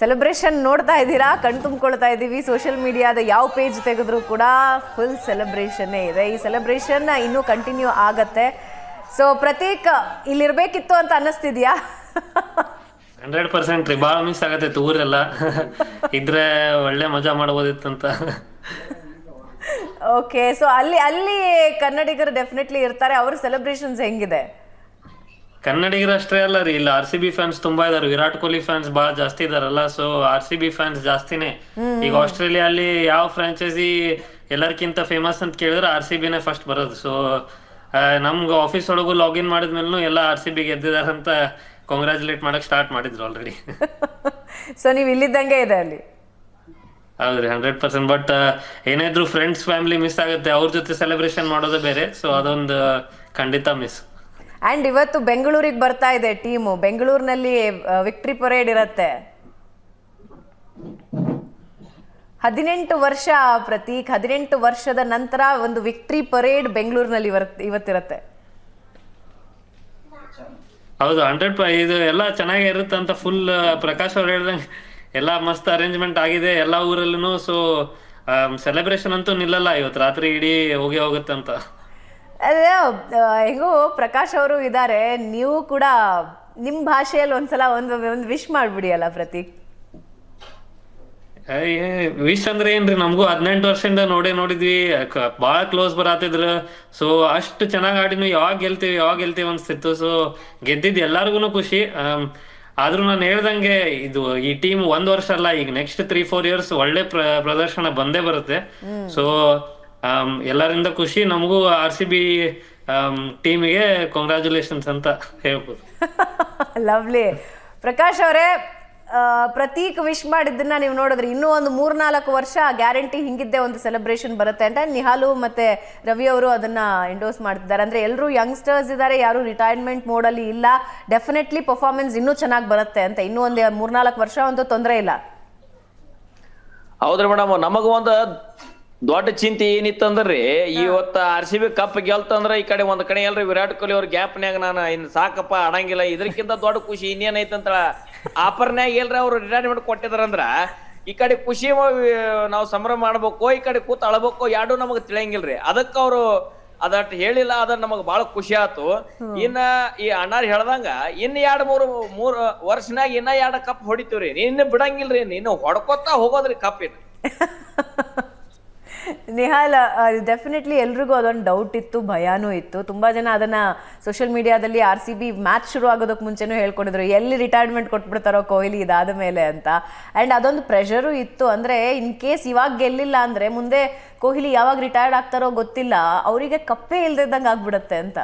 Celebration ನೋಡ್ತಾ ಇದ್ದೀರಾ? ಕಣ್ ತುಂಬ್ಕೊಳ್ತಾ ಇದ್ದೀವಿ. ಸೋಷಿಯಲ್ ಮೀಡಿಯಾದ ಯಾವ ಪೇಜ್ ತೆಗೆದ್ರೂ ಕೂಡ ಫುಲ್ ಸೆಲೆಬ್ರೇಷನ್ನೇ ಇದೆ. ಈ ಸೆಲೆಬ್ರೇಷನ್ ಇನ್ನೂ ಕಂಟಿನ್ಯೂ ಆಗತ್ತೆ. ಸೊ ಪ್ರತೀಕ್ ಇಲ್ಲಿರ್ಬೇಕಿತ್ತು ಅಂತ ಅನ್ನಿಸ್ತಿದ್ಯಾ? ಹಂಡ್ರೆಡ್ ಪರ್ಸೆಂಟ್ ರೀ. ಭಾಳ ಮಿಸ್ ಆಗತ್ತೆ ಊರೆಲ್ಲ. ಇದ್ರೆ ಒಳ್ಳೆ ಮಜಾ ಮಾಡ್ಬೋದಿತ್ತಂತ ಓಕೆ ಸೊ ಅಲ್ಲಿ ಅಲ್ಲಿ ಕನ್ನಡಿಗರು ಡೆಫಿನೆಟ್ಲಿ ಇರ್ತಾರೆ. ಅವ್ರ ಸೆಲೆಬ್ರೇಷನ್ಸ್ ಹೆಂಗಿದೆ? ಕನ್ನಡಿಗರು ಅಷ್ಟೇ ಅಲ್ಲ ರೀ. ಇಲ್ಲಿ ಆರ್ ಸಿ ಬಿ ಫ್ಯಾನ್ಸ್ ತುಂಬಾ ಇದಾರೆ. ವಿರಾಟ್ ಕೊಹ್ಲಿ ಫ್ಯಾನ್ಸ್ ಬಹಳ ಜಾಸ್ತಿ ಇದಾರಲ್ಲ. So R C B fans ಜಾಸ್ತಿನೇ. ಈಗ ಆಸ್ಟ್ರೇಲಿಯಾ ಅಲ್ಲಿ ಯಾವ ಫ್ರಾಂಚೈಸಿ ಎಲ್ಲರಿಗಿಂತ ಫೇಮಸ್ ಅಂತ ಕೇಳಿದ್ರೆ ಆರ್ ಸಿ ಬಿನೇ ಫಸ್ಟ್ ಬರೋದು. ಸೊ ನಮ್ಗೆ ಆಫೀಸ್ ಒಳಗು ಲಾಗಿನ್ ಮಾಡಿದ್ಮೇಲೂ ಎಲ್ಲ ಆರ್ ಸಿ ಬಿ ಗೆದ್ದಿದ್ದಾರೆ ಅಂತ ಕಾಂಗ್ರಾಚುಲೇಟ್ ಮಾಡಕ್ ಸ್ಟಾರ್ಟ್ ಮಾಡಿದ್ರು ಆಲ್ರೆಡಿ ಸೊ ನೀವು ಇಲ್ಲಿದ್ದಂಗೆ ಇದೆ ಅಲ್ಲಿ? ಹೌದ್ರಿ ಹಂಡ್ರೆಡ್ ಪರ್ಸೆಂಟ್ ಬಟ್ ಏನಾದ್ರೂ ಫ್ರೆಂಡ್ಸ್ ಫ್ಯಾಮಿಲಿ ಮಿಸ್ ಆಗುತ್ತೆ. ಅವ್ರ ಜೊತೆ ಸೆಲೆಬ್ರೇಷನ್ ಮಾಡೋದೇ ಬೇರೆ. ಸೊ ಅದೊಂದು ಖಂಡಿತ ಮಿಸ್ ಆ್ಯಂಡ್ ಇವತ್ತು ಬೆಂಗಳೂರಿಗೆ ಬರ್ತಾ ಇದೆ ಟೀಮು. ಬೆಂಗಳೂರಿನಲ್ಲಿ ವಿಕ್ಟ್ರಿ ಪರೇಡ್ ಇರತ್ತೆ. ಹದಿನೆಂಟು ವರ್ಷ ಪ್ರತೀಕ್, ಹದಿನೆಂಟು ವರ್ಷದ ನಂತರ ಒಂದು ವಿಕ್ಟ್ರಿ ಪರೇಡ್ ಬೆಂಗಳೂರಿನಲ್ಲಿ ಇವತ್ತಿರತ್ತೆ. ಹೌದು ಹಂಡ್ರೆಡ್ ಇದು ಎಲ್ಲ ಚೆನ್ನಾಗಿ ಇರುತ್ತೆ ಅಂತ ಫುಲ್ ಪ್ರಕಾಶ್ ಅವ್ರು ಹೇಳ್ದಂಗೆ ಎಲ್ಲ ಮಸ್ತ್ ಅರೇಂಜ್ಮೆಂಟ್ ಆಗಿದೆ ಎಲ್ಲಾ ಊರಲ್ಲೂ ಸೊ ಸೆಲೆಬ್ರೇಷನ್ ಅಂತೂ ನಿಲ್ಲಲ್ಲ, ಇವತ್ತು ರಾತ್ರಿ ಇಡೀ ಹೋಗಿ ಹೋಗುತ್ತೆ ಅಂತ. ಅದೇ ಹೇಗೂ ಪ್ರಕಾಶ್ ಅವರು ಇದ್ದಾರೆ. ನೀವು ಕೂಡ ನಿಮ್ಮ ಭಾಷೆಯಲ್ಲಿ ಒಂದ್ಸಲ ಒಂದು ಒಂದು ವಿಶ್ ಮಾಡ್ಬಿಡಿ ಅಲ್ಲ ಪ್ರತೀಕ್ ವಿಶ್ ಅಂದ್ರೆ ಏನ್ರಿ? ನಮಗೂ ಹದಿನೆಂಟು ವರ್ಷದಿಂದ ನೋಡೇ ನೋಡಿದ್ವಿ. ಬಹಳ ಕ್ಲೋಸ್ ಬರಾತಿದ್ರು. ಸೊ ಅಷ್ಟು ಚೆನ್ನಾಗಿ ಆಡಿನೂ ಯಾವಾಗ ಗೆಲ್ತೀವಿ ಯಾವಾಗ ಗೆಲ್ತೀವಿ ಅನ್ಸ್ತಿತ್ತು. ಸೊ ಗೆದ್ದಿದ್ ಎಲ್ಲಾರ್ಗುನು ಖುಷಿ. ಆದ್ರೂ ನಾನು ಹೇಳ್ದಂಗೆ ಇದು ಈ ಟೀಮ್ ಒಂದ್ ವರ್ಷ ಅಲ್ಲ ಈಗ ನೆಕ್ಸ್ಟ್ ತ್ರೀ ಫೋರ್ ಇಯರ್ಸ್ ಒಳ್ಳೆ ಪ್ರದರ್ಶನ ಬಂದೇ ಬರುತ್ತೆ. ಸೊ ಎಲ್ಲರಿಂದ ಖುಷಿ ನಮಗೂ ಆರ್ ಸಿ ಬಿ ಟೀಮಿಗೆ ಕಂಗ್ರ್ಯಾಚುಲೇಷನ್ಸ್ ಅಂತ ಹೇಳ್ಬೋದು. ಲವ್ಲಿ ಪ್ರಕಾಶ್ ಅವರೇ ಪ್ರತೀಕ್ ವಿಶ್ ಮಾಡಿದ್ದನ್ನ ನೀವು ನೋಡಿದ್ರೆ ಇನ್ನೂ ಒಂದು ಮೂರ್ನಾಲ್ಕು ವರ್ಷ ಗ್ಯಾರಂಟಿ ಹಿಂಗಿದ್ದೆ ಒಂದು ಸೆಲೆಬ್ರೇಷನ್ ಬರುತ್ತೆ ಅಂತ ನಿಹಾಲು ಮತ್ತೆ ರವಿ ಅವರು ಅದನ್ನ ಎಂಡೋಸ್ ಮಾಡ್ತಿದ್ದಾರೆ. ಅಂದ್ರೆ ಎಲ್ಲರೂ ಯಂಗ್ಸ್ಟರ್ಸ್ ಇದ್ದಾರೆ ಯಾರು ರಿಟೈರ್ಮೆಂಟ್ ಮೋಡಲ್ಲಿ ಇಲ್ಲ. ಡೆಫಿನೆಟ್ಲಿ ಪರ್ಫಾರ್ಮೆನ್ಸ್ ಇನ್ನೂ ಚೆನ್ನಾಗಿ ಬರುತ್ತೆ ಅಂತ. ಇನ್ನೂ ಒಂದು ಮೂರ್ನಾಲ್ಕು ವರ್ಷ ಅಂತೂ ತೊಂದರೆ ಇಲ್ಲ. ಹೌದ್ರಿ ಮೇಡಮ್ ನಮಗೂ ಒಂದ್ ದೊಡ್ಡ ಚಿಂತೆ ಏನಿತ್ತಂದ್ರಿ ಇವತ್ತ ಆರ್ ಸಿ ಬಿ ಕಪ್ ಗೆಲ್ತಂದ್ರ ಈ ಕಡೆ ಒಂದ್ ಕಡೆ ಎಲ್ರಿ ವಿರಾಟ್ ಕೊಹ್ಲಿ ಅವ್ರ ಗ್ಯಾಪ್ನ್ಯಾಗ ನಾನು ಇನ್ ಸಾಕಪ್ಪ ಆಡಂಗಿಲ್ಲ ಇದಕ್ಕಿಂತ ದೊಡ್ಡ ಖುಷಿ ಇನ್ನೇನೈತಂತ ಆಫರ್ನ್ಯಾಗ ಎಲ್ರಿ ಅವ್ರು ರಿಟೈರ್ಮೆಂಟ್ ಕೊಟ್ಟಿದ್ರಂದ್ರ ಈ ಕಡೆ ಖುಷಿ ನಾವು ಸಂಭ್ರಮ ಮಾಡ್ಬೇಕು ಈ ಕಡೆ ಕೂತ್ ಅಳಬೇಕು ಯಾಡು ನಮಗ್ ತಿಳಿಯಂಗಿಲ್ರಿ. ಅದಕ್ಕ ಅವ್ರು ಅದಟ್ ಹೇಳಿಲ್ಲ ಅದ ನಮಗ್ ಬಹಳ ಖುಷಿ ಆತು. ಇನ್ನ ಈ ಅಣ್ಣಾರ್ ಹೇಳ್ದಂಗ ಇನ್ ಎರಡ್ ಮೂರು ಮೂರ್ ವರ್ಷನಾಗ ಇನ್ನ ಎರಡ್ ಕಪ್ ಹೊಡಿತೀವ್ರಿ. ಇನ್ನ ಬಿಡಂಗಿಲ್ರಿ ಇನ್ನು ಹೊಡ್ಕೊತಾ ಹೋಗೋದ್ರಿ ಕಪ್ ಇದು ನಿಹಾಲ್ ಡೆಫಿನೆಟ್ಲಿ ಎಲ್ರಿಗೂ ಅದೊಂದು ಡೌಟ್ ಇತ್ತು, ಭಯಾನೂ ಇತ್ತು. ತುಂಬಾ ಜನ ಅದನ್ನ ಸೋಷಿಯಲ್ ಮೀಡಿಯಾದಲ್ಲಿ ಆರ್ ಸಿ ಬಿ ಮ್ಯಾಚ್ ಶುರು ಆಗೋದಕ್ಕೆ ಮುಂಚೆನೂ ಹೇಳ್ಕೊಂಡಿದ್ರು. ಎಲ್ಲಿ ರಿಟೈರ್ಮೆಂಟ್ ಕೊಟ್ಬಿಡ್ತಾರೋ ಕೊಹ್ಲಿ ಇದಾದ ಮೇಲೆ ಅಂತ. ಆ್ಯಂಡ್ ಅದೊಂದು ಪ್ರೆಷರು ಇತ್ತು. ಅಂದ್ರೆ ಇನ್ ಕೇಸ್ ಇವಾಗ ಗೆಲ್ಲಿಲ್ಲ ಅಂದ್ರೆ ಮುಂದೆ ಕೊಹ್ಲಿ ಯಾವಾಗ ರಿಟೈರ್ಡ್ ಆಗ್ತಾರೋ ಗೊತ್ತಿಲ್ಲ. ಅವರಿಗೆ ಕಪ್ಪೆ ಇಲ್ದಿದ್ದಂಗೆ ಆಗ್ಬಿಡುತ್ತೆ ಅಂತ.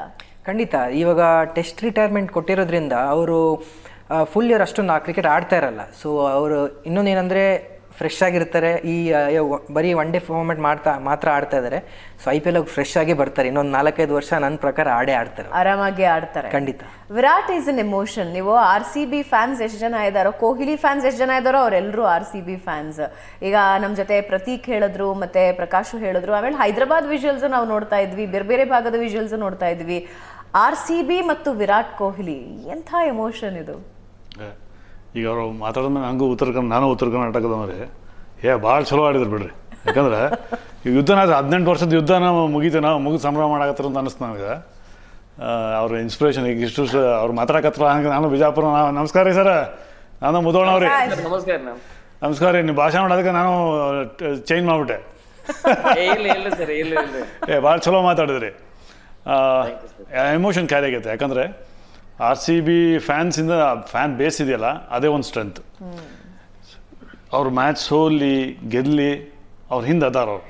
ಖಂಡಿತ. ಇವಾಗ ಟೆಸ್ಟ್ ರಿಟೈರ್ಮೆಂಟ್ ಕೊಟ್ಟಿರೋದ್ರಿಂದ ಅವರು ಫುಲ್ ಇಯರ್ ಅಷ್ಟೊಂದು ಕ್ರಿಕೆಟ್ ಆಡ್ತಾ ಇರಲ್ಲ. ಸೊ ಅವರು ಇನ್ನೊಂದೇನೆಂದರೆ ಫ್ರೆಶ್ ಆಗಿರ್ತಾರೆ. ಈ ಬರೀ ಒನ್ ಡೇ ಫಾರ್ಮೆಟ್ ಮಾಡ್ತಾ ಮಾತ್ರ ಆಡ್ತಾ ಇದಾರೆ. So I P L fresh ಆಗಿ ಬರ್ತಾರೆ. ಇನ್ನೊಂದು ನಾಲ್ಕೈದು ವರ್ಷ ನನ್ನ ಪ್ರಕಾರ ಆಡೇ ಆಡ್ತಾರೆ ಆರಾಮಾಗಿ ಆಡ್ತಾರೆ. ಖಂಡಿತ. ವಿರಾಟ್ ಈಸ್ ಅನ್ ಎಮೋಷನ್ ನೀವು ಆರ್ ಸಿ ಬಿ ಫ್ಯಾನ್ಸ್ ಎಷ್ಟು ಜನ ಇದ್ದಾರೋ ಕೊಹ್ಲಿ ಫ್ಯಾನ್ಸ್ ಎಷ್ಟು ಜನ ಇದ್ದಾರೋ ಅವರೆಲ್ಲರೂ ಆರ್ ಸಿ ಬಿ ಫ್ಯಾನ್ಸ್ ಈಗ ನಮ್ಮ ಜೊತೆ ಪ್ರತೀಕ್ ಹೇಳಿದ್ರು ಮತ್ತೆ ಪ್ರಕಾಶ್ ಹೇಳಿದ್ರು ಆಮೇಲೆ ಹೈದರಾಬಾದ್ ವಿಜುವಲ್ಸ್ ನಾವು ನೋಡ್ತಾ ಇದ್ವಿ ಬೇರೆ ಬೇರೆ ಭಾಗದ ವಿಜುವಲ್ಸ್ ನೋಡ್ತಾ ಇದ್ವಿ. ಆರ್ ಸಿ ಬಿ ಮತ್ತು ವಿರಾಟ್ ಕೊಹ್ಲಿ ಎಂಥ ಎಮೋಷನ್ ಇದು? ಈಗ ಅವರು ಮಾತಾಡಿದ್ಮೇಲೆ ಹಂಗೂ ಉತ್ತರ ಕನ್ನಡ ನಾನು ಉತ್ತರ ಕರ್ನಾಟಕದವ್ರೆ. ಏ ಭಾಳ ಚಲೋ ಆಡಿದ್ರು ಬಿಡ್ರಿ. ಯಾಕಂದ್ರೆ ಈ ಯುದ್ಧನ ಹದಿನೆಂಟು ವರ್ಷದ ಯುದ್ಧ ನಾವು ಮುಗೀತು ನಾವು ಮುಗಿದು ಸಂಭ್ರಮ ಮಾಡಾಕತ್ತಾರ ಅಂತ ಅನಿಸ್ತು ನನಗೆ. ಅವ್ರ ಇನ್ಸ್ಪಿರೇಷನ್ ಈಗ ಇಷ್ಟು ಅವ್ರು ಮಾತಾಡಕತ್ರ ಹಂಗೆ ನಾನು ಬಿಜಾಪುರ ನಮಸ್ಕಾರ ರೀ ಸರ. ನಾನು ಮುದೋಣವ್ರಿ ನಮಸ್ಕಾರ. ನಮಸ್ಕಾರ ರೀ ನೀವು. ಭಾಷಣ ಮಾಡೋದಕ್ಕೆ ನಾನು ಚೇಂಜ್ ಮಾಡಿಬಿಟ್ಟೆ. ಏ ಭಾಳ ಚಲೋ ಮಾತಾಡಿದ್ರಿ. ಎಮೋಷನ್ ಕ್ಯಾರಿ ಆಗೈತೆ. ಯಾಕಂದ್ರೆ ಆರ್ ಸಿ ಬಿ ಫ್ಯಾನ್ಸಿಂದ ಫ್ಯಾನ್ ಬೇಸ್ ಇದೆಯಲ್ಲ ಅದೇ ಒಂದು ಸ್ಟ್ರೆಂತ್ ಅವ್ರ ಮ್ಯಾಚ್ ಸೋಲಿ ಗೆಲ್ಲಿ ಅವ್ರ ಹಿಂದೆ ಅದಾರ ಅವ್ರು.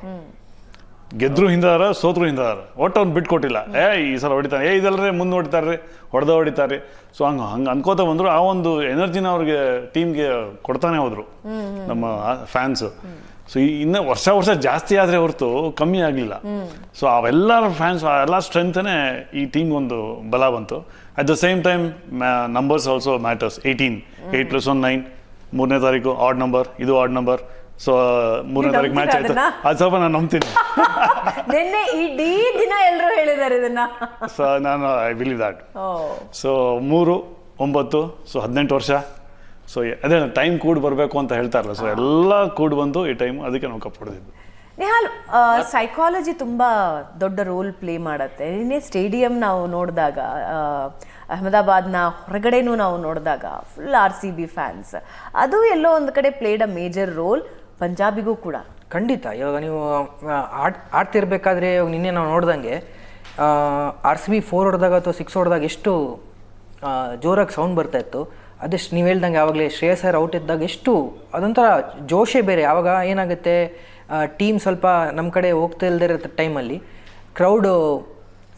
ಗೆದ್ರು ಹಿಂದಾರ ಸೋತ್ರು ಹಿಂದಾರ ಒಟ್ಟು ಅವ್ನು ಬಿಟ್ಕೊಟ್ಟಿಲ್ಲ ಏ, ಈ ಸಲ ಹೊಡಿತಾರೆ ಏ ಇದಲ್ರಿ ಮುಂದೆ ಹೊಡಿತಾರ್ರಿ ಹೊಡೆದ ಹೊಡಿತಾರೆ ಸೊ ಹಂಗೆ ಹಂಗೆ ಅನ್ಕೋತ ಬಂದ್ರು. ಆ ಒಂದು ಎನರ್ಜಿನ ಅವ್ರಿಗೆ ಟೀಮ್ಗೆ ಕೊಡ್ತಾನೆ ಹೋದ್ರು ನಮ್ಮ ಫ್ಯಾನ್ಸ್. ಸೊ ಇನ್ನ ವರ್ಷ ವರ್ಷ ಜಾಸ್ತಿ ಆದ್ರೆ ಹೊರತು ಕಮ್ಮಿ ಆಗಲಿಲ್ಲ. ಸೊ ಅವೆಲ್ಲರ ಫ್ಯಾನ್ಸ್ ಎಲ್ಲ ಸ್ಟ್ರೆಂತನೇ ಈ ಟೀಮ್ ಒಂದು ಬಲ ಬಂತು. At the same time numbers also matters eighteen eight plus one nine ಮೂರನೇ ತಾರೀಕು ಆಡ್ ನಂಬರ್ ಇದು ಆಡ್ ನಂಬರ್ ಸೊ ಮೂರನೇ ತಾರೀಕು ಮ್ಯಾಚ್ ಆಯ್ತು? ಅದು ಸ್ವಲ್ಪ ನಾನು ನಂಬ್ತೀನಿ. ನಿನ್ನೆ ಇಡೀ ದಿನ ಎಲ್ಲರೂ ಹೇಳಿದ್ದಾರೆ ಇದನ್ನ. ಸೊ ನಾನು ಐ ಬಿಲೀವ್ ದ್ಯಾಟ್ ಓ. ಸೊ ಮೂರು ಒಂಬತ್ತು ಸೊ ಹದಿನೆಂಟು ವರ್ಷ. ಸೊ ಅದೇ ಟೈಮ್ ಕೂಡ್ ಬರಬೇಕು ಅಂತ ಹೇಳ್ತಾರಲ್ಲ. ಸೊ ಎಲ್ಲ ಕೂಡ್ ಬಂದು ಈ ಟೈಮ್ ಅದಕ್ಕೆ ನಾವು ಕಪ್ ಹೊಡೆದಿದ್ದು. ನಿಹಾಲ್ ಸೈಕಾಲಜಿ ತುಂಬ ದೊಡ್ಡ ರೋಲ್ ಪ್ಲೇ ಮಾಡತ್ತೆ. ನಿನ್ನೆ ಸ್ಟೇಡಿಯಂ ನಾವು ನೋಡಿದಾಗ ಅಹಮದಾಬಾದ್ನ ಹೊರಗಡೆನೂ ನಾವು ನೋಡಿದಾಗ full R C B fans ಅದು ಎಲ್ಲೋ ಒಂದು ಕಡೆ ಪ್ಲೇಡ್ ಅ ಮೇಜರ್ ರೋಲ್ ಪಂಜಾಬಿಗೂ ಕೂಡ. ಖಂಡಿತ. ಇವಾಗ ನೀವು ಆಡ್, ಆಡ್ತಿರ್ಬೇಕಾದ್ರೆ ಇವಾಗ ನಿನ್ನೆ ನಾವು ನೋಡ್ದಂಗೆ ಆರ್ ಸಿ ಬಿ ಫೋರ್ ಹೊಡೆದಾಗ ಅಥವಾ ಸಿಕ್ಸ್ ಹೊಡೆದಾಗ ಎಷ್ಟು ಜೋರಾಗಿ ಸೌಂಡ್ ಬರ್ತಾ ಇತ್ತು. ಅದೆಷ್ಟು ನೀವು ಹೇಳ್ದಂಗೆ ಆವಾಗಲೇ ಶ್ರೇಯಸ್ ಸರ್ ಔಟ್ ಇದ್ದಾಗ ಎಷ್ಟು, ಅದೊಂಥರ ಜೋಶೇ ಬೇರೆ. ಆವಾಗ ಏನಾಗುತ್ತೆ ಟೀಮ್ ಸ್ವಲ್ಪ ನಮ್ಮ ಕಡೆ ಹೋಗ್ತಾ ಇಲ್ಲದೆ ಇರೋ ಟೈಮಲ್ಲಿ ಕ್ರೌಡು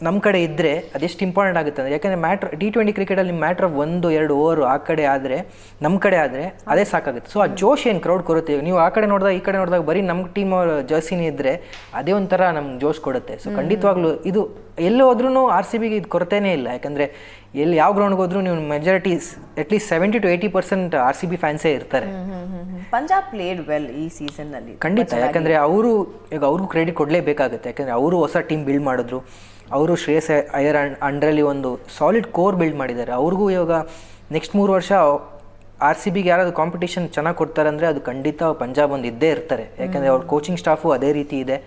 ನಮ್ಮ ಕಡೆ ಇದ್ದರೆ ಅದೆಷ್ಟು ಇಂಪಾರ್ಟೆಂಟ್ ಆಗುತ್ತೆ ಅಂದರೆ ಯಾಕಂದರೆ ಮ್ಯಾಟ್ರ್ ಟಿ ಟ್ವೆಂಟಿ ಕ್ರಿಕೆಟಲ್ಲಿ ಮ್ಯಾಟ್ರ್ ಆಫ್ ಒಂದು ಎರಡು ಓವರು ಆ ಕಡೆ ಆದರೆ ನಮ್ಮ ಕಡೆ ಆದರೆ ಅದೇ ಸಾಕಾಗುತ್ತೆ. ಸೊ ಆ ಜೋಶ್ ಏನು ಕ್ರೌಡ್ ಕೊಡುತ್ತೆ? ನೀವು ಆ ಕಡೆ ನೋಡಿದಾಗ ಈ ಕಡೆ ನೋಡಿದಾಗ ಬರೀ ನಮ್ಮ ಟೀಮ್ ಅವ್ರ ಜರ್ಸಿನೇ ಇದ್ದರೆ ಅದೇ ಒಂಥರ ನಮ್ಗೆ ಜೋಶ್ ಕೊಡುತ್ತೆ. ಸೊ ಖಂಡಿತವಾಗ್ಲೂ ಇದು ಎಲ್ಲಿ ಹೋದ್ರೂ ಆರ್ ಸಿ ಬಿಗೆ ಇದು ಕೊರತೆನೇ ಇಲ್ಲ. ಯಾಕಂದರೆ ಎಲ್ಲಿ ಯಾವ ಗ್ರೌಂಡ್ಗೆ ಹೋದ್ರೂ ನೀವು majorities at least seventy to eighty percent R C B ಫ್ಯಾನ್ಸೇ ಇರ್ತಾರೆ. ಪಂಜಾಬ್ ಪ್ಲೇಡ್ ವೆಲ್ ಈ ಸೀಸನ್ನಲ್ಲಿ ಖಂಡಿತ. ಯಾಕಂದರೆ ಅವರು ಈಗ ಅವ್ರಿಗೂ ಕ್ರೆಡಿಟ್ ಕೊಡಲೇಬೇಕಾಗುತ್ತೆ. ಯಾಕಂದರೆ ಅವರು ಹೊಸ ಟೀಮ್ ಬಿಲ್ಡ್ ಮಾಡಿದ್ರು. ಅವರು ಶ್ರೇಯಸ್ ಅಯ್ಯರ್ ಅಂಡ್ರಲ್ಲಿ ಒಂದು ಸಾಲಿಡ್ ಕೋರ್ ಬಿಲ್ಡ್ ಮಾಡಿದ್ದಾರೆ. ಅವ್ರಿಗೂ ಇವಾಗ ನೆಕ್ಸ್ಟ್ ಮೂರು ವರ್ಷ ಆರ್ ಸಿ ಬಿಗೆ ಯಾರಾದ್ರು ಕಾಂಪಿಟೇಷನ್ ಚೆನ್ನಾಗಿ ಕೊಡ್ತಾರೆ ಅಂದರೆ ಅದು ಖಂಡಿತ ಪಂಜಾಬ್ ಒಂದು ಇದ್ದೇ ಇರ್ತಾರೆ. ಯಾಕಂದರೆ ಅವ್ರ ಕೋಚಿಂಗ್ ಸ್ಟಾಫು ಅದೇ ರೀತಿ ಇದೆ.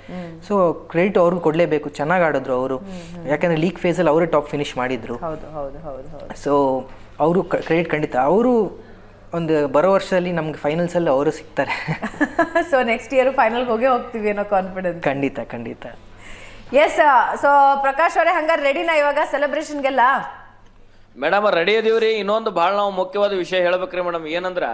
ಸೊ ಕ್ರೆಡಿಟ್ ಅವ್ರಿಗೂ ಕೊಡಲೇಬೇಕು. ಚೆನ್ನಾಗಿ ಆಡಿದ್ರು ಅವರು. ಯಾಕಂದರೆ ಲೀಗ್ ಫೇಸಲ್ಲಿ ಅವರೇ ಟಾಪ್ ಫಿನಿಶ್ ಮಾಡಿದ್ರು. ಹೌದು ಹೌದು ಹೌದು ಹೌದು. ಸೊ ಅವರು ಕ್ರೆಡಿಟ್ ಖಂಡಿತ. ಅವರು ಒಂದು ಬರೋ ವರ್ಷದಲ್ಲಿ ನಮ್ಗೆ ಫೈನಲ್ಸಲ್ಲಿ ಅವರು ಸಿಗ್ತಾರೆ. ಸೊ ನೆಕ್ಸ್ಟ್ ಇಯರ್ ಫೈನಲ್ ಹೋಗೇ ಹೋಗ್ತೀವಿ ಅನ್ನೋ ಕಾನ್ಫಿಡೆನ್ಸ್ ಖಂಡಿತ ಖಂಡಿತ. ಎಸ್ ಸೊ ಪ್ರಕಾಶ್ ಅವರೇ ಹಂಗಾರೆ ರೆಡಿನಾ ಇವಾಗ ಸೆಲೆಬ್ರೇಷನ್ಗೆಲ್ಲ ಮೇಡಮ್ ರೆಡಿ ಅದೀವ್ರಿ ಇನ್ನೊಂದು ಬಹಳ ನಾವು ಮುಖ್ಯವಾದ ವಿಷಯ ಹೇಳ್ಬೇಕ್ರಿ ಮೇಡಮ್ ಏನಂದ್ರ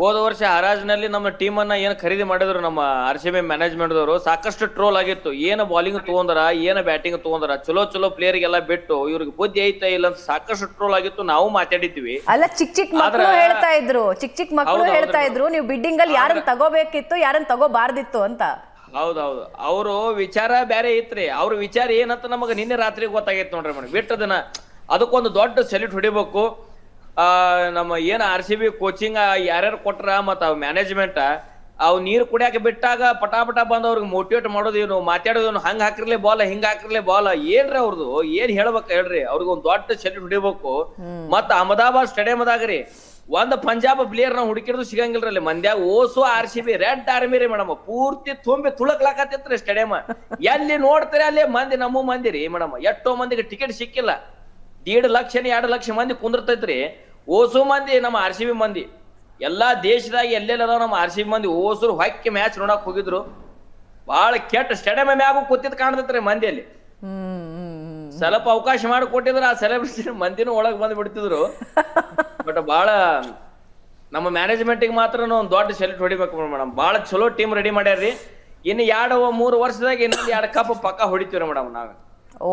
ಹೋದ ವರ್ಷ ಹರಾಜ್ನಲ್ಲಿ ನಮ್ಮ ಟೀಮ್ ಅನ್ನ ಏನ್ ಖರೀದಿ ಮಾಡಿದ್ರು ನಮ್ಮ ಆರ್ ಸಿ ಬಿ ಮ್ಯಾನೇಜ್ಮೆಂಟ್ ದವರು? ಸಾಕಷ್ಟು ಟ್ರೋಲ್ ಆಗಿತ್ತು. ಏನ ಬಾಲಿಂಗ್ ತಗೊಂಡ್ರ ಏನ ಬ್ಯಾಟಿಂಗ್ ತಗೊಂಡ್ರ? ಚಲೋ ಚಲೋ ಪ್ಲೇಯರ್ ಗೆಲ್ಲ ಬಿಟ್ಟು ಇವ್ರಿಗೆ ಬುದ್ಧಿ ಐತ ಇಲ್ಲ ಅಂತ ಸಾಕಷ್ಟು ಟ್ರೋಲ್ ಆಗಿತ್ತು. ನಾವು ಮಾತಾಡಿದ್ವಿ ಅಲ್ಲ ಚಿಕ್ಕ ಚಿಕ್ಕ ಮಕ್ಕಳು ಹೇಳ್ತಾ ಇದ್ರು. ಚಿಕ್ಕ ಚಿಕ್ಕ ಮಕ್ಕಳು ಹೇಳ್ತಾ ಇದ್ರು. ನೀವು ಬಿಡ್ಡಿಂಗ್ ಅಲ್ಲಿ ಯಾರನ್ನ ತಗೋಬೇಕಿತ್ತು ಯಾರನ್ನ ತಗೋಬಾರ್ದಿತ್ತು ಅಂತ. ಹೌದೌದು. ಅವರು ವಿಚಾರ ಬೇರೆ ಐತ್ರಿ. ಅವ್ರ ವಿಚಾರ ಏನಂತ ನಮಗೆ ನಿನ್ನೆ ರಾತ್ರಿ ಗೊತ್ತಾಗೈತೆ ನೋಡ್ರಿ ಮೇಡಮ್. ಬಿಟ್ಟದನ ಅದಕ್ಕೊಂದು ದೊಡ್ಡ ಸೆಲ್ಯೂಟ್ ಹೊಡಿಬೇಕು. ಆ ನಮ್ಮ ಏನು ಆರ್ ಸಿ ಬಿ ಕೋಚಿಂಗ್ ಯಾರ್ಯಾರು ಕೊಟ್ರ ಮತ್ತ ಮ್ಯಾನೇಜ್ಮೆಂಟ್ ಅವ್ ನೀರು ಕುಡಿಯಾಕ ಬಿಟ್ಟಾಗ ಪಟಾಪಟ ಬಂದು ಅವ್ರಿಗೆ ಮೋಟಿವೇಟ್ ಮಾಡೋದು ಏನು ಮಾತಾಡೋದು ಇವನು ಹಂಗೆ ಹಾಕಿರ್ಲಿ ಬಾಲ್ ಹಿಂಗ್ ಹಾಕಿರ್ಲಿ ಬಾಲ್ ಏನ್ರಿ ಅವ್ರದ್ದು ಏನ್ ಹೇಳ್ಬೇಕು ಹೇಳ್ರಿ? ಅವ್ರಿಗೆ ಒಂದು ದೊಡ್ಡ ಸೆಲ್ಯೂಟ್ ಹೊಡಿಬೇಕು. ಮತ್ತ ಅಹಮದಾಬಾದ್ ಸ್ಟೇಡಿಯಂ ರೀ ಒಂದ್ ಪಂಜಾಬ್ ಪ್ಲೇಯರ್ ನಾವು ಹುಡುಕಿದ್ರು ಸಿಗಂಗಿಲ್ಲ ಅಲ್ಲಿ ಮಂದ್ಯಾಗ ಓಸು R C B red army ರೀ ಮೇಡಮ್ ಪೂರ್ತಿ ತುಂಬಿ ತುಳಕ್ಲಾಕತ್ತಿತ್ರಿ ಸ್ಟೇಡಿಯಂ ಎಲ್ಲಿ ನೋಡ್ತಾರೆ ಅಲ್ಲಿ ಮಂದಿ ನಮ್ಮ ಮಂದಿ ರೀ ಮೇಡಮ್. ಎಷ್ಟೋ ಮಂದಿಗೆ ಟಿಕೆಟ್ ಸಿಕ್ಕಿಲ್ಲ. ದೀಡ್ ಲಕ್ಷ ಎರಡು ಲಕ್ಷ ಮಂದಿ ಕುಂದಿರ್ತೈತ್ರಿ. ಓಸು ಮಂದಿ ನಮ್ಮ ಆರ್ ಸಿ ಬಿ ಮಂದಿ. ಎಲ್ಲಾ ದೇಶದಾಗ ಎಲ್ಲೆಲ್ಲ ನಮ್ಮ ಆರ್ ಸಿ ಬಿ ಮಂದಿ? ಓಸರು ಹೊಕ್ಕಿ ಮ್ಯಾಚ್ ನೋಡಕ್ ಹೋಗಿದ್ರು. ಬಹಳ ಕೆಟ್ಟ ಸ್ಟೇಡಿಯಂ ಮ್ಯಾಗು ಕೂತಿದ್ ಕಾಣ್ತೈತ್ರಿ ಮಂದಿಯಲ್ಲಿ. ಸ್ವಲ್ಪ ಅವಕಾಶ ಮಾಡಿ ಕೊಟ್ಟಿದ್ರ ಆ ಸೆಲೆಬ್ರಿಟಿ ಮಂದಿನೂ ಒಳಗ್ ಬಂದ್ ಬಿಡ್ತಿದ್ರು. ಬಟ್ ಬಹಳ ನಮ್ಮ ಮ್ಯಾನೇಜ್ಮೆಂಟಿಗೆ ಮಾತ್ರ ಒಂದು ದೊಡ್ಡ ಸೆಲೆಕ್ಟ್ ಹೊಡಿಬೇಕು ಮೇಡಮ್ ಬಹಳ ಚಲೋ ಟೀಮ್ ರೆಡಿ ಮಾಡ್ಯಾರ್ರಿ. ಇನ್ನು ಎರಡು ಮೂರು ವರ್ಷದಾಗ ಇನ್ನೊಂದು ಎರಡು ಕಪ್ ಪಕ್ಕ ಹೊಡಿತೀವ್ರಿ ಮೇಡಮ್ ನಾವು. ಓ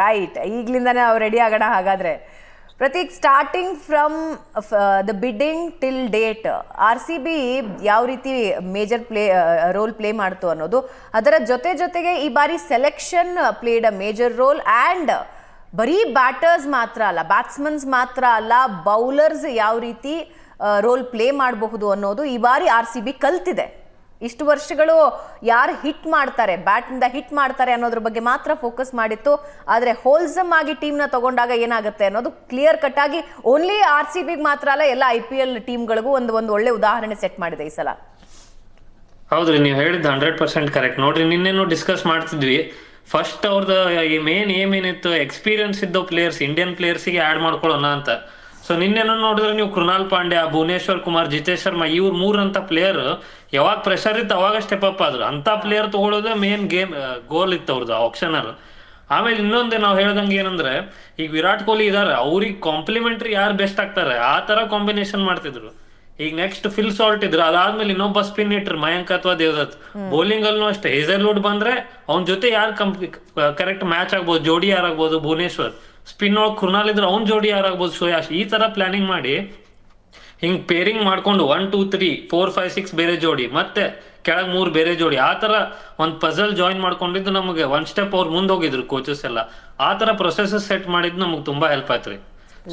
ರೈಟ್ ಈಗಲಿಂದಾನೇ ಅವ್ರು ರೆಡಿ ಆಗೋಣ ಹಾಗಾದ್ರೆ. Prateek starting from the bidding till date R C B ಯಾವ ರೀತಿ ಮೇಜರ್ ಪ್ಲೇ ರೋಲ್ ಪ್ಲೇ ಮಾಡ್ತು ಅನ್ನೋದು, ಅದರ ಜೊತೆ ಜೊತೆಗೆ ಈ ಬಾರಿ selection played a major role and ಬರೀ ಬ್ಯಾಟರ್ಸ್ ಮಾತ್ರ ಅಲ್ಲ ಬ್ಯಾಟ್ಸ್ಮನ್ಸ್ ಮಾತ್ರ ಅಲ್ಲ ಬೌಲರ್ಸ್ ಯಾವ ರೀತಿ ರೋಲ್ ಪ್ಲೇ ಮಾಡಬಹುದು ಅನ್ನೋದು ಈ ಬಾರಿ ಆರ್ ಸಿ ಬಿ ಕಲ್ತಿದೆ. ಇಷ್ಟು ವರ್ಷಗಳು ಯಾರು ಹಿಟ್ ಮಾಡ್ತಾರೆ ಬ್ಯಾಟ್ನಿಂದ ಹಿಟ್ ಮಾಡ್ತಾರೆ ಅನ್ನೋದ್ರ ಬಗ್ಗೆ ಮಾತ್ರ ಫೋಕಸ್ ಮಾಡಿತ್ತು. ಆದರೆ ಹೋಲ್ಸಮ್ ಆಗಿ ಟೀಮ್ನ ತಗೊಂಡಾಗ ಏನಾಗುತ್ತೆ ಅನ್ನೋದು ಕ್ಲಿಯರ್ ಕಟ್ ಆಗಿ ಓನ್ಲಿ ಆರ್ ಸಿ ಬಿಗೆ ಮಾತ್ರ ಅಲ್ಲ, ಎಲ್ಲ ಐ ಪಿ ಎಲ್ ಟೀಮ್ಗಳಿಗೂ ಒಂದು ಒಂದು ಒಳ್ಳೆ ಉದಾಹರಣೆ ಸೆಟ್ ಮಾಡಿದೆ ಈ ಸಲ. ಹೌದ್ರಿ, ನೀವು ಹೇಳಿದ್ದು ಹಂಡ್ರೆಡ್ ಪರ್ಸೆಂಟ್ ಕರೆಕ್ಟ್ ನೋಡ್ರಿ, ನಿನ್ನೆನು ಡಿಸ್ಕಸ್ ಮಾಡ್ತಿದ್ವಿ. ಫಸ್ಟ್ ಅವ್ರದ್ದು ಮೇನ್ ಏಮ್ ಏನಿತ್ತು ಎಕ್ಸ್ಪೀರಿಯನ್ಸ್ ಇದ್ದೋ ಪ್ಲೇಯರ್ಸ್ ಇಂಡಿಯನ್ ಪ್ಲೇಯರ್ಸಿಗೆ ಆ್ಯಡ್ ಮಾಡ್ಕೊಳ್ಳೋಣ ಅಂತ. ಸೊ ನಿನ್ನೆನೂ ನೋಡಿದ್ರೆ ನೀವು ಕೃಣಾಲ್ ಪಾಂಡ್ಯ, ಭುವನೇಶ್ವರ್ ಕುಮಾರ್, ಜಿತೇಶ್ ಶರ್ಮಾ, ಇವ್ರು ಮೂರಂತ ಪ್ಲೇಯರ್ ಯಾವಾಗ ಪ್ರೆಷರ್ ಇತ್ತು, ಅವಾಗ ಸ್ಟೆಪ್ ಅಪ್ ಆದ್ರು. ಅಂತ ಪ್ಲೇಯರ್ ತಗೊಳ್ಳೋದು ಮೇನ್ ಗೇಮ್ ಗೋಲ್ ಇತ್ತು ಅವ್ರದ್ದು ಆಪ್ಷನಲ್ ಆಮೇಲೆ ಇನ್ನೊಂದು ನಾವು ಹೇಳ್ದಂಗೆ ಏನಂದ್ರೆ, ಈಗ ವಿರಾಟ್ ಕೊಹ್ಲಿ ಇದಾರೆ, ಅವ್ರಿಗೆ ಕಾಂಪ್ಲಿಮೆಂಟ್ರಿ ಯಾರು ಬೆಸ್ಟ್ ಆಗ್ತಾರೆ, ಆ ತರ ಕಾಂಬಿನೇಷನ್ ಮಾಡ್ತಿದ್ರು. ಈಗ ನೆಕ್ಸ್ಟ್ ಫಿಲ್ ಸಾಲ್ಟ್ ಇದ್ರು. ಅದಾದ್ಮೇಲೆ ಇನ್ನೊಬ್ಬ ಸ್ಪಿನ್ ಇಟ್ರು ಮಯಾಂಕ್ ಅಥವಾ ದೇವದತ್. ಬೌಲಿಂಗ್ ಅಲ್ಲೂ ಅಷ್ಟೇ. ಹೇಸಲ್ವುಡ್ ಬಂದ್ರೆ ಅವ್ನ ಜೊತೆ ಯಾರು ಕರೆಕ್ಟ್ ಮ್ಯಾಚ್ ಆಗ್ಬೋದು ಜೋಡಿ ಯಾರಾಗ್ಬೋದು ಭುವನೇಶ್ವರ್. ಸ್ಪಿನ್ ಒಳಗೆ ಕೃನಾಲ್ ಇದ್ರೆ ಅವ್ನ ಜೋಡಿ ಯಾರಾಗ್ಬೋದು ಶ್ರೇಯಾಶ್ ಈ ತರ ಪ್ಲಾನಿಂಗ್ ಮಾಡಿ ಹಿಂಗ್ ಪೇರಿಂಗ್ ಮಾಡ್ಕೊಂಡು one two three four five six ಬೇರೆ ಜೋಡಿ. ಮತ್ತೆ ಕೆಳಗ್ ಮೂರ್ ಬೇರೆ ಜೋಡಿ. ಆ ತರ ಒಂದ್ ಪಜಲ್ ಜಾಯಿನ್ ಮಾಡ್ಕೊಂಡಿದ್ದು ನಮಗೆ ಒನ್ ಸ್ಟೆಪ್ ಅವ್ರು ಮುಂದೆ ಹೋಗಿದ್ರು ಕೋಚಸ್ ಎಲ್ಲ. ಆ ತರ ಪ್ರೊಸೆಸಸ್ ಸೆಟ್ ಮಾಡಿದ್ದು ನಮಗೆ ತುಂಬಾ ಹೆಲ್ಪ್ ಆಯ್ತ್ರಿ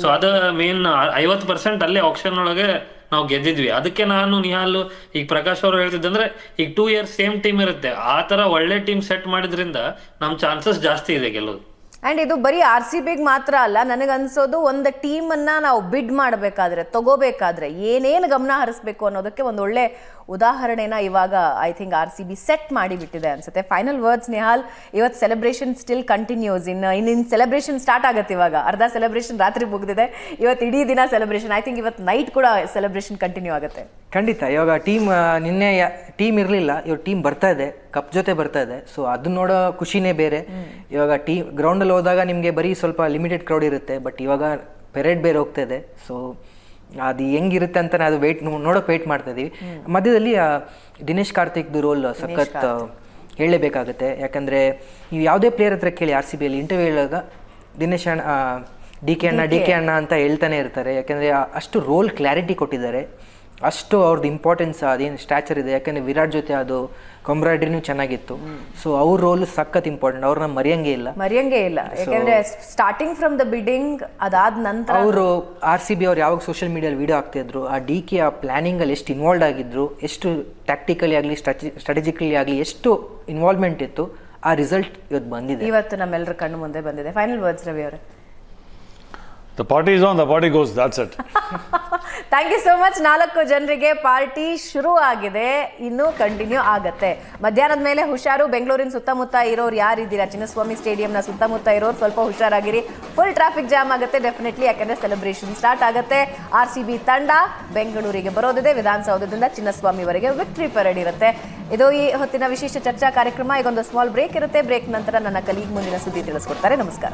ಸೊ ಅದ ಮೇನ್ ಐವತ್ ಪರ್ಸೆಂಟ್ ಅಲ್ಲೇ ಆಪ್ಷನ್ ಒಳಗೆ ನಾವು ಗೆದ್ದಿದ್ವಿ. ಅದಕ್ಕೆ ನಾನು ನಿಹಾಲ್, ಈಗ ಪ್ರಕಾಶ್ ಅವರು ಹೇಳ್ತಿದ್ದಂದ್ರೆ, ಈಗ ಟೂ ಇಯರ್ಸ್ ಸೇಮ್ ಟೀಮ್ ಇರುತ್ತೆ. ಆ ತರ ಒಳ್ಳೆ ಟೀಮ್ ಸೆಟ್ ಮಾಡಿದ್ರಿಂದ ನಮ್ ಚಾನ್ಸಸ್ ಜಾಸ್ತಿ ಇದೆ ಗೆಲ್ಲೋದು. ಅಂಡ್ ಇದು ಬರೀ ಆರ್ ಸಿ ಬಿಗ್ ಮಾತ್ರ ಅಲ್ಲ ನನಗೆ ಅನ್ಸೋದು ಒಂದು ಟೀಮನ್ನ ನಾವು ಬಿಡ್ ಮಾಡಬೇಕಾದ್ರೆ, ತಗೋಬೇಕಾದ್ರೆ ಏನೇನು ಗಮನ ಹರಿಸ್ಬೇಕು ಅನ್ನೋದಕ್ಕೆ ಒಂದು ಒಳ್ಳೆ ಉದಾಹರಣೆನ ಇವಾಗ I think R C B set ಮಾಡಿಬಿಟ್ಟಿದೆ ಅನ್ಸುತ್ತೆ. ಫೈನಲ್ ವರ್ಡ್ಸ್ ನಿಹಾಲ್ ಇವತ್ತು ಸೆಲೆಬ್ರೇಷನ್ ಸ್ಟಿಲ್ ಕಂಟಿನ್ಯೂಸ್ ಇನ್ನು ಇನ್ ಸೆಲೆಬ್ರೇಷನ್ ಸ್ಟಾರ್ಟ್ ಆಗುತ್ತೆ ಇವಾಗ. ಅರ್ಧ ಸೆಲೆಬ್ರೇಷನ್ ರಾತ್ರಿ ಮುಗಿದಿದೆ. ಇವತ್ತು ಇಡೀ ದಿನ ಸೆಲೆಬ್ರೇಷನ್ ಐ ಥಿಂಕ್ ಇವತ್ತು ನೈಟ್ ಕೂಡ ಸೆಲೆಬ್ರೇಷನ್ ಕಂಟಿನ್ಯೂ ಆಗುತ್ತೆ. ಖಂಡಿತ. ಇವಾಗ ಟೀಮ್ ನಿನ್ನೆ ಟೀಮ್ ಇರಲಿಲ್ಲ. ಇವಾಗ ಟೀಮ್ ಬರ್ತಾ ಇದೆ. ಕಪ್ ಜೊತೆ ಬರ್ತಾ ಇದೆ. ಸೊ ಅದನ್ನ ನೋಡೋ ಖುಷಿನೇ ಬೇರೆ. ಇವಾಗ ಟೀಮ್ ಗ್ರೌಂಡಲ್ಲಿ ಹೋದಾಗ ನಿಮಗೆ ಬರೀ ಸ್ವಲ್ಪ ಲಿಮಿಟೆಡ್ ಕ್ರೌಡ್ ಇರುತ್ತೆ. ಬಟ್ ಇವಾಗ ಪೆರೇಡ್ ಬೇರೆ ಹೋಗ್ತಾ ಇದೆ. ಸೊ ಅದು ಹೆಂಗಿರುತ್ತೆ ಅಂತ ಅದು ವೆಯ್ಟ್ ನೋಡೋಕೆ ವೆಯ್ಟ್ ಮಾಡ್ತಾ ಇದ್ದೀವಿ ಮಧ್ಯದಲ್ಲಿ ದಿನೇಶ್ ಕಾರ್ತಿಕ್ದು ರೋಲ್ ಸಖತ್ ಹೇಳಲೇಬೇಕಾಗುತ್ತೆ. ಯಾಕಂದರೆ ನೀವು ಯಾವುದೇ ಪ್ಲೇಯರ್ ಹತ್ರ ಕೇಳಿ ಆರ್ ಸಿ ಬಿಯಲ್ಲಿ ಇಂಟರ್ವ್ಯೂ ಹೇಳಾಗ ದಿನೇಶ್ ಅಣ್ಣ ಡಿ ಕೆ ಅಣ್ಣ ಡಿ ಕೆ ಅಣ್ಣ ಅಂತ ಹೇಳ್ತಾನೆ ಇರ್ತಾರೆ. ಯಾಕಂದರೆ ಅಷ್ಟು ರೋಲ್ ಕ್ಲಾರಿಟಿ ಕೊಟ್ಟಿದ್ದಾರೆ. ಅಷ್ಟು ಅವ್ರದ್ದು ಇಂಪಾರ್ಟೆನ್ಸ್ ಅದೇನು ಸ್ಟ್ಯಾಚರ್ ಇದೆ. ಯಾಕಂದರೆ ವಿರಾಟ್ ಜೊತೆ ಅದು ಕಂಬ್ರಾಯ್ಡ್ರಿನೂ ಚೆನ್ನಾಗಿತ್ತು. ಸೊ ಅವ್ರ ರೋಲ್ ಸಖತ್ ಇಂಪಾರ್ಟೆಂಟ್ ಅವ್ರನ್ನ ಮರೆಯಂಗೆ ಇಲ್ಲ. ಮರೆಯಂಗೆ ಇಲ್ಲ. ಯಾಕಂದ್ರೆ ಸ್ಟಾರ್ಟಿಂಗ್ ಫ್ರಮ್ ದ ಬಿಡಿಂಗ್ ಅದಾದ ನಂತರ ಅವರು ಆರ್ ಸಿ ಬಿ ಅವ್ರು ಯಾವಾಗ ಸೋಷಿಯಲ್ ಮೀಡಿಯಲ್ಲಿ ವಿಡಿಯೋ ಆಗ್ತಿದ್ರು ಆ ಡಿ ಕೆ ಆ ಪ್ಲಾನಿಂಗಲ್ಲಿ ಎಷ್ಟು ಇನ್ವಾಲ್ವ್ ಆಗಿದ್ರು ಎಷ್ಟು ಟ್ಯಾಕ್ಟಿಕಲಿ ಆಗಲಿ ಸ್ಟ್ರಾಟಜಿಕಲಿ ಆಗಲಿ ಎಷ್ಟು ಇನ್ವಾಲ್ವ್ಮೆಂಟ್ ಇತ್ತು ಆ ರಿಸಲ್ಟ್ ಇವತ್ತು ಬಂದಿದೆ. ಇವತ್ತು ನಮ್ಮೆಲ್ಲರ ಕಣ್ಣು ಮುಂದೆ ಬಂದಿದೆ. ಫೈನಲ್ ವರ್ಡ್ಸ್ ರವಿ ಅವರೇ. The party is on the party goes that's it thank you so much ನಾಲ್ಕು ಜನರಿಗೆ ಪಾರ್ಟಿ ಶುರು ಆಗಿದೆ ಇನ್ನು ಕಂಟಿನ್ಯೂ ಆಗತ್ತೆ. ಮಧ್ಯಾಹ್ನದ ಮೇಲೆ ಹುಷಾರು, ಬೆಂಗಳೂರಿನ ಸುತ್ತಮುತ್ತ ಇರೋರು ಯಾರಿದ್ದೀರಾ? ಚಿನ್ನಸ್ವಾಮಿ ಸ್ಟೇಡಿಯಂನ ಸುತ್ತಮುತ್ತ ಇರೋರು ಸ್ವಲ್ಪ ಹುಷಾರಾಗಿರಿ. ಫುಲ್ ಟ್ರಾಫಿಕ್ ಜಾಮ್ ಆಗುತ್ತೆ ಡೆಫಿನೆಟ್ಲಿ ಯಾಕಂದ್ರೆ ಸೆಲೆಬ್ರೇಷನ್ ಸ್ಟಾರ್ಟ್ ಆಗುತ್ತೆ. ಆರ್ ಸಿ ಬಿ ತಂಡ ಬೆಂಗಳೂರಿಗೆ ಬರೋದಿದೆ, ವಿಧಾನಸೌಧದಿಂದ ಚಿನ್ನಸ್ವಾಮಿವರೆಗೆ ವಿಕ್ಟ್ರಿ ಪರೇಡ್ ಇರುತ್ತೆ. ಇದು ಈ ಹೊತ್ತಿನ ವಿಶೇಷ ಚರ್ಚಾ ಕಾರ್ಯಕ್ರಮ ಈಗೊಂದು ಸ್ಮಾಲ್ ಬ್ರೇಕ್ ಇರುತ್ತೆ. ಬ್ರೇಕ್ ನಂತರ ನನ್ನ ಕಲೀಗ್ ಮುಂದಿನ ಸುದ್ದಿ ತಿಳಿಸ್ಕೊಡ್ತಾರೆ. ನಮಸ್ಕಾರ.